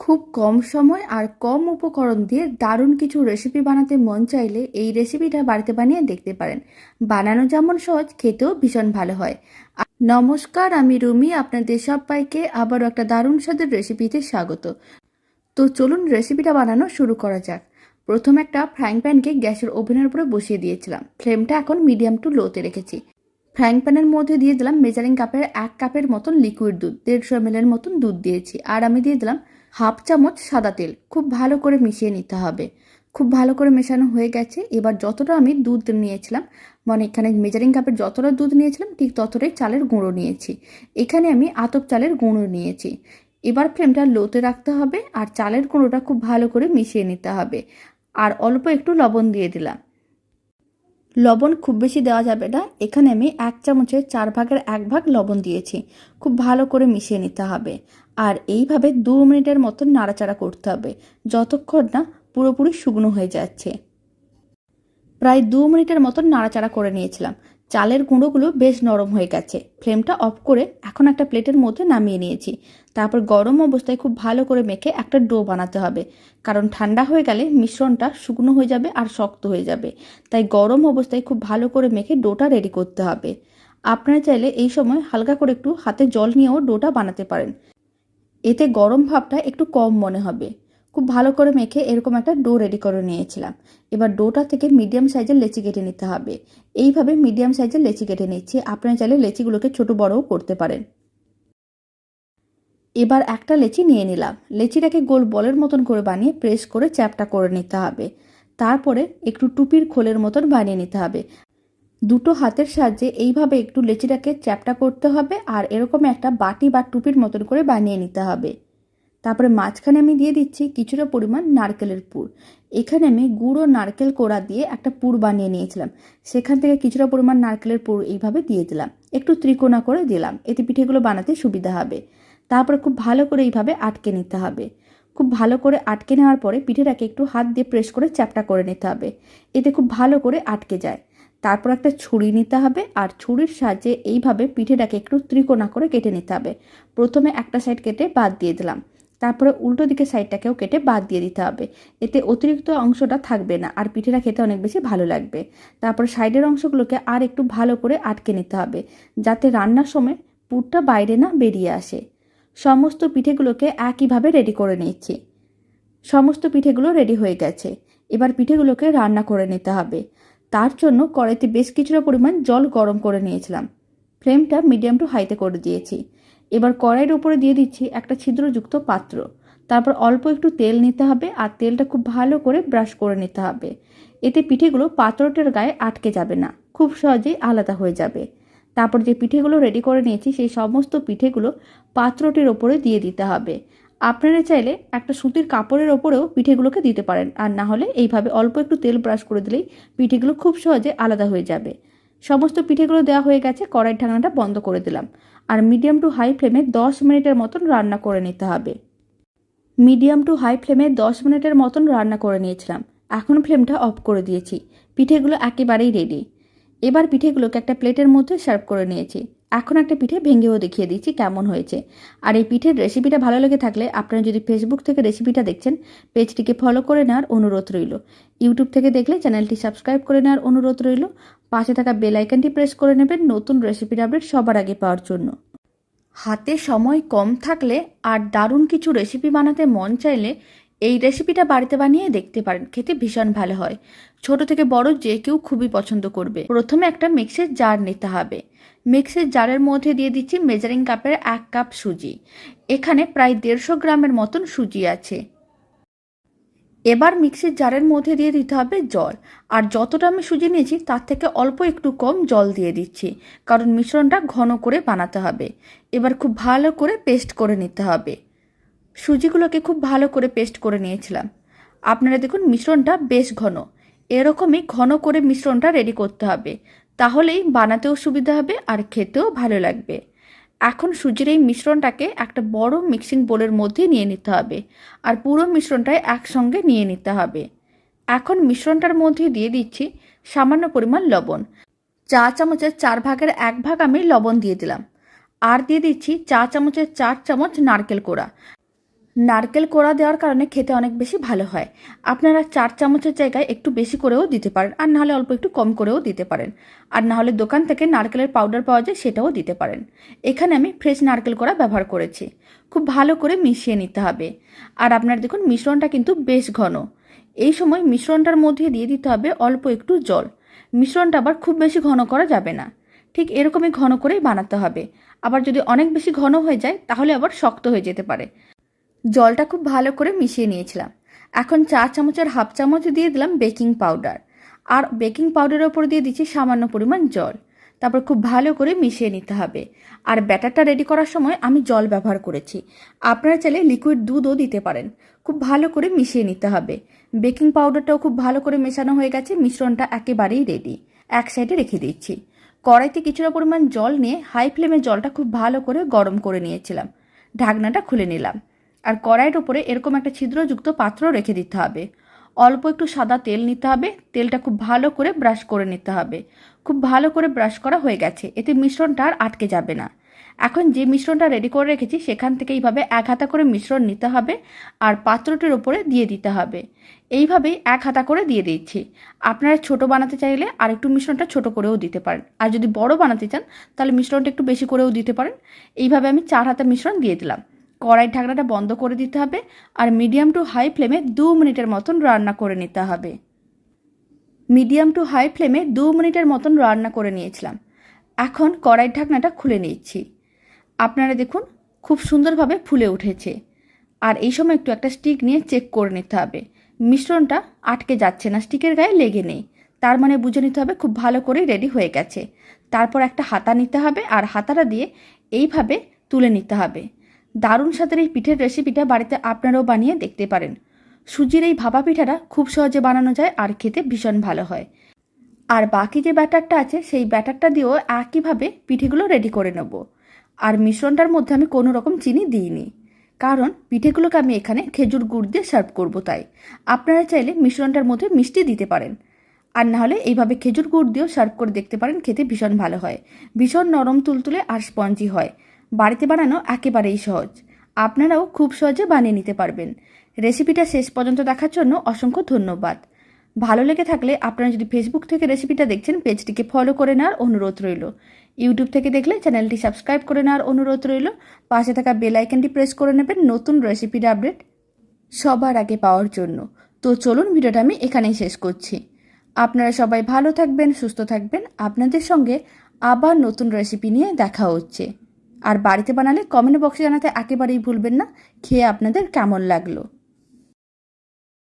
খুব কম সময় আর কম উপকরণ দিয়ে দারুণ কিছু রেসিপি বানাতে মন চাইলে এই রেসিপিটা বাড়িতে বানিয়ে দেখতে পারেন। বানানো যেমন সহজ, খেতেও ভীষণ ভালো হয়। নমস্কার, আমি রুমি, আপনাদের সবাইকে আবারও একটা দারুণ স্বাদের রেসিপিতে স্বাগত। তো চলুন রেসিপিটা বানানো শুরু করা যাক। প্রথম একটা ফ্রাইং প্যানকে গ্যাসের ওভেনের উপরে বসিয়ে দিয়েছিলাম। ফ্লেমটা এখন মিডিয়াম টু লোতে রেখেছি। ফ্রাইং প্যানের মধ্যে দিয়ে দিলাম মেজারিং কাপের এক কাপের মতন লিকুইড দুধ, দেড়শো এম মতন দুধ দিয়েছি। আর আমি দিয়ে দিলাম হাফ চামচ সাদা তেল। খুব ভালো করে মিশিয়ে নিতে হবে। খুব ভালো করে মেশানো হয়ে গেছে। এবার যতটা আমি দুধ নিয়েছিলাম মানে এখানে মেজারিং কাপের যতটা দুধ নিয়েছিলাম, ঠিক ততটাই চালের গুঁড়ো নিয়েছি। এখানে আমি আতপ চালের গুঁড়ো নিয়েছি। এবার ফ্লেমটা লোতে রাখতে হবে আর চালের গুঁড়োটা খুব ভালো করে মিশিয়ে নিতে হবে। আর অল্প একটু লবণ দিয়ে দিলাম। লবণ খুব বেশি দেওয়া যাবে না। এখানে আমি এক চামচের চার ভাগের এক ভাগ লবণ দিয়েছি। খুব ভালো করে মিশিয়ে নিতে হবে। আর এইভাবে দু মিনিটের মতন নাড়াচাড়া করতে হবে। যতক্ষণ না পুরোপুরি শুকনো হয়ে যাচ্ছে। প্রায় দু মিনিটের মতন নাড়াচাড়া করে নিয়েছিলাম। চালের গুঁড়োগুলো বেশ নরম হয়ে গেছে। ফ্লেমটা অফ করে এখন একটা প্লেটের মধ্যে নামিয়ে নিয়েছি। তারপর গরম অবস্থায় খুব ভালো করে মেখে একটা ডো বানাতে হবে। কারণ ঠান্ডা হয়ে গেলে মিশ্রণটা শুকনো হয়ে যাবে আর শক্ত হয়ে যাবে। তাই গরম অবস্থায় খুব ভালো করে মেখে ডোটা রেডি করতে হবে। আপনারা চাইলে এই সময় হালকা করে একটু হাতে জল নিয়েও ডোটা বানাতে পারেন। এতে গরম ভাবটা একটু কম মনে হবে। খুব ভালো করে মেখে এরকম একটা ডো রেডি করে নিয়েছিলাম। এবার ডোটা থেকে মিডিয়াম সাইজের লেচি কেটে নিতে হবে। এইভাবে মিডিয়াম সাইজের লেচি কেটে নিচ্ছি। আপনারা চাইলে লেচিগুলোকে ছোট বড়ও করতে পারেন। এবার একটা লেচি নিয়ে নিলাম। লেচিটাকে গোল বলের মতন করে বানিয়ে প্রেস করে চ্যাপটা করে নিতে হবে। তারপরে একটু টুপির খোলের মতন বানিয়ে নিতে হবে। দুটো হাতের সাহায্যে এইভাবে একটু লেচিটাকে চ্যাপটা করতে হবে আর এরকম একটা বাটি বা টুপির মতন করে বানিয়ে নিতে হবে। তারপরে মাঝখানে আমি দিয়ে দিচ্ছি কিছুটা পরিমাণ নারকেলের পুর। এখানে আমি গুঁড়ো নারকেল কোড়া দিয়ে একটা পুর বানিয়ে নিয়েছিলাম। সেখান থেকে কিছুটা পরিমাণ নারকেলের পুর এইভাবে দিয়ে দিলাম। একটু ত্রিকোণা করে দিলাম। এতে পিঠেগুলো বানাতে সুবিধা হবে। তারপরে খুব ভালো করে এইভাবে আটকে নিতে হবে। খুব ভালো করে আটকে নেওয়ার পরে পিঠেটাকে একটু হাত দিয়ে প্রেস করে চ্যাপটা করে নিতে হবে। এতে খুব ভালো করে আটকে যায়। তারপর একটা ছুরি নিতে হবে আর ছুরির সাহায্যে এইভাবে পিঠেটাকে একটু ত্রিকোণা করে কেটে নিতে হবে। প্রথমে একটা সাইড কেটে বাদ দিয়ে দিলাম। তারপরে উল্টো দিকে সাইডটাকেও কেটে বাদ দিয়ে দিতে হবে। এতে অতিরিক্ত অংশটা থাকবে না আর পিঠেটা খেতে অনেক বেশি ভালো লাগবে। তারপর সাইডের অংশগুলোকে আর একটু ভালো করে আটকে নিতে হবে যাতে রান্নার সময় পুরটা বাইরে না বেরিয়ে আসে। সমস্ত পিঠেগুলোকে একইভাবে রেডি করে নিয়েছি। সমস্ত পিঠেগুলো রেডি হয়ে গেছে। এবার পিঠেগুলোকে রান্না করে নিতে হবে। তার জন্য কড়াইতে বেশ কিছুটা পরিমাণ জল গরম করে নিয়েছিলাম। ফ্লেমটা মিডিয়াম টু হাইতে করে দিয়েছি। এবার কড়াইয়ের উপরে দিয়ে দিচ্ছি একটা ছিদ্রযুক্ত পাত্র। তারপর অল্প একটু তেল নিতে হবে আর তেলটা খুব ভালো করে ব্রাশ করে নিতে হবে। এতে পিঠেগুলো পাত্রটার গায়ে আটকে যাবে না, খুব সহজেই আলাদা হয়ে যাবে। তারপর যে পিঠেগুলো রেডি করে নিয়েছি সেই সমস্ত পিঠেগুলো পাত্রটির ওপরে দিয়ে দিতে হবে। আপনারা চাইলে একটা সুতির কাপড়ের ওপরেও পিঠেগুলোকে দিতে পারেন আর না হলে এইভাবে অল্প একটু তেল ব্রাশ করে দিলেই পিঠেগুলো খুব সহজে আলাদা হয়ে যাবে। সমস্ত পিঠেগুলো দেওয়া হয়ে গেছে কড়াই ঢাকনাটা বন্ধ করে দিলাম। আর মিডিয়াম টু হাই ফ্লেমে দশ মিনিটের মতন রান্না করে নিতে হবে। মিডিয়াম টু হাই ফ্লেমে দশ মিনিটের মতন রান্না করে নিয়েছিলাম। এখন ফ্লেমটা অফ করে দিয়েছি। পিঠেগুলো একেবারেই রেডি এবার পিঠেগুলোকে একটা প্লেটের মধ্যে সার্ভ করে নিয়েছি। এখন একটা পিঠে ভেঙেও দেখিয়ে দিচ্ছি কেমন হয়েছে। আর এই পিঠের রেসিপিটা ভালো লেগে থাকলে আপনারা যদি ফেসবুক থেকে রেসিপিটা দেখছেন, পেজটিকে ফলো করে নেওয়ার অনুরোধ রইল। ইউটিউব থেকে দেখলে চ্যানেলটি সাবস্ক্রাইব করে নেওয়ার অনুরোধ রইল। পাশে থাকা বেল আইকনটি প্রেস করে নেবেন নতুন রেসিপির আপডেট সবার আগে পাওয়ার জন্য। হাতে সময় কম থাকলে আর দারুণ কিছু রেসিপি বানাতে মন চাইলে এই রেসিপিটা বাড়িতে বানিয়ে দেখতে পারেন, খেতে ভীষণ ভালো হয়। ছোট থেকে বড় যে কেউ খুবই পছন্দ করবে। প্রথমে একটা মিক্সের জার নিতে হবে। মিক্সের জারের মধ্যে দিয়ে দিচ্ছি মেজারিং কাপের এক কাপ সুজি। এখানে প্রায় দেড়শো গ্রামের মতন সুজি আছে। এবার মিক্সির জারের মধ্যে দিয়ে দিতে হবে জল। আর যতটা আমি সুজি নিয়েছি, তার থেকে অল্প একটু কম জল দিয়ে দিচ্ছি। কারণ মিশ্রণটা ঘন করে বানাতে হবে। এবার খুব ভালো করে পেস্ট করে নিতে হবে। সুজিগুলোকে খুব ভালো করে পেস্ট করে নিয়েছিলাম। আপনারা দেখুন মিশ্রণটা বেশ ঘন। এরকমই ঘন করে মিশ্রণটা রেডি করতে হবে। তাহলেই বানাতেও সুবিধা হবে আর খেতেও ভালো লাগবে। এখন সুজির এই মিশ্রণটাকে একটা বড় মিক্সিং বোলের মধ্যে নিয়ে নিতে হবে আর পুরো মিশ্রণটাই একসঙ্গে নিয়ে নিতে হবে। এখন মিশ্রণটার মধ্যে দিয়ে দিচ্ছি সামান্য পরিমাণ লবণ। চা চামচের চার ভাগের এক ভাগ আমি লবণ দিয়ে দিলাম। আর দিয়ে দিচ্ছি চা চামচের চার চামচ নারকেল কোড়া। নারকেল কোড়া দেওয়ার কারণে খেতে অনেক বেশি ভালো হয়। আপনারা চার চামচের জায়গায় একটু বেশি করেও দিতে পারেন, আর নাহলে অল্প একটু কম করেও দিতে পারেন। আর নাহলে দোকান থেকে নারকেলের পাউডার পাওয়া যায় সেটাও দিতে পারেন। এখানে আমি ফ্রেশ নারকেল কোড়া ব্যবহার করেছি। খুব ভালো করে মিশিয়ে নিতে হবে। আর আপনার দেখুন, মিশ্রণটা কিন্তু বেশ ঘন। এই সময় মিশ্রণটার মধ্যে দিয়ে দিতে হবে অল্প একটু জল। মিশ্রণটা আবার খুব বেশি ঘন করা যাবে না। ঠিক এরকমই ঘন করেই বানাতে হবে। আবার যদি অনেক বেশি ঘন হয়ে যায়, তাহলে আবার শক্ত হয়ে যেতে পারে। জলটা খুব ভালো করে মিশিয়ে নিয়েছিলাম। এখন চা চামচের হাফ চামচ দিয়ে দিলাম বেকিং পাউডার। আর বেকিং পাউডারের ওপর দিয়ে দিচ্ছি সামান্য পরিমাণ জল। তারপর খুব ভালো করে মিশিয়ে নিতে হবে। আর ব্যাটারটা রেডি করার সময় আমি জল ব্যবহার করেছি। আপনারা চাইলে লিকুইড দুধও দিতে পারেন। খুব ভালো করে মিশিয়ে নিতে হবে। বেকিং পাউডারটাও খুব ভালো করে মেশানো হয়ে গেছে, মিশ্রণটা একেবারেই রেডি। এক সাইডে রেখে দিচ্ছি। কড়াইতে কিছুটা পরিমাণ জল নিয়ে হাই ফ্লেমে জলটা খুব ভালো করে গরম করে নিয়েছিলাম। ঢাকনাটা খুলে নিলাম। আর কড়াইয়ের ওপরে এরকম একটা ছিদ্রযুক্ত পাত্র রেখে দিতে হবে। অল্প একটু সাদা তেল নিতে হবে। তেলটা খুব ভালো করে ব্রাশ করে নিতে হবে। খুব ভালো করে ব্রাশ করা হয়ে গেছে। এতে মিশ্রণটা আর আটকে যাবে না। এখন যে মিশ্রণটা রেডি করে রেখেছি, সেখান থেকে এইভাবে এক হাতা করে মিশ্রণ নিতে হবে আর পাত্রটির ওপরে দিয়ে দিতে হবে। এইভাবেই এক হাতা করে দিয়ে দিচ্ছি। আপনারা ছোট বানাতে চাইলে আর একটু মিশ্রণটা ছোট করেও দিতে পারেন। আর যদি বড় বানাতে চান, তাহলে মিশ্রণটা একটু বেশি করেও দিতে পারেন। এইভাবে আমি চার হাতা মিশ্রণ দিয়ে দিলাম। কড়াইয়ের ঢাকনাটা বন্ধ করে দিতে হবে আর মিডিয়াম টু হাই ফ্লেমে দু মিনিটের মতন রান্না করে নিতে হবে। মিডিয়াম টু হাই ফ্লেমে দু মিনিটের মতন রান্না করে নিয়েছিলাম। এখন কড়াইয়ের ঢাকনাটা খুলে নিচ্ছি। আপনারা দেখুন, খুব সুন্দরভাবে ফুলে উঠেছে। আর এই সময় একটু একটা স্টিক নিয়ে চেক করে নিতে হবে। মিশ্রণটা আটকে যাচ্ছে না, স্টিকের গায়ে লেগে নেই। তার মানে বুঝে নিতে হবে খুব ভালো করেই রেডি হয়ে গেছে। তারপর একটা হাতা নিতে হবে আর হাতাটা দিয়ে এইভাবে তুলে নিতে হবে। দারুণ স্বাদের এই পিঠের রেসিপিটা বাড়িতে আপনারাও বানিয়ে দেখতে পারেন। সুজির এই ভাপা পিঠাটা খুব সহজে বানানো যায় আর খেতে ভীষণ ভালো হয়। আর বাকি যে ব্যাটারটা আছে, সেই ব্যাটারটা দিয়েও একইভাবে পিঠেগুলো রেডি করে নেব। আর মিশ্রণটার মধ্যে আমি কোনো রকম চিনি দিইনি। কারণ পিঠেগুলোকে আমি এখানে খেজুর গুড় দিয়ে সার্ভ করব তাই। আপনারা চাইলে মিশ্রণটার মধ্যে মিষ্টি দিতে পারেন। আর নাহলে এইভাবে খেজুর গুড় দিয়েও সার্ভ করে দেখতে পারেন, খেতে ভীষণ ভালো হয়। ভীষণ নরম তুলতুলে আর স্পঞ্জি হয়। বাড়িতে বানানো একেবারেই সহজ। আপনারাও খুব সহজে বানিয়ে নিতে পারবেন। রেসিপিটা শেষ পর্যন্ত দেখার জন্য অসংখ্য ধন্যবাদ। ভালো লেগে থাকলে আপনারা যদি ফেসবুক থেকে রেসিপিটা দেখছেন, পেজটিকে ফলো করে নেওয়ার অনুরোধ রইল। ইউটিউব থেকে দেখলে চ্যানেলটি সাবস্ক্রাইব করে নেওয়ার অনুরোধ রইল। পাশে থাকা বেল আইকনটি প্রেস করে নেবেন নতুন রেসিপির আপডেট সবার আগে পাওয়ার জন্য। তো চলুন ভিডিওটা আমি এখানেই শেষ করছি। আপনারা সবাই ভালো থাকবেন, সুস্থ থাকবেন। আপনাদের সঙ্গে আবার নতুন রেসিপি নিয়ে দেখা হচ্ছে। আর বাড়িতে বানালে কমেন্ট বক্সে জানাতে একেবারেই ভুলবেন না। খেয়ে আপনাদের কেমন লাগল?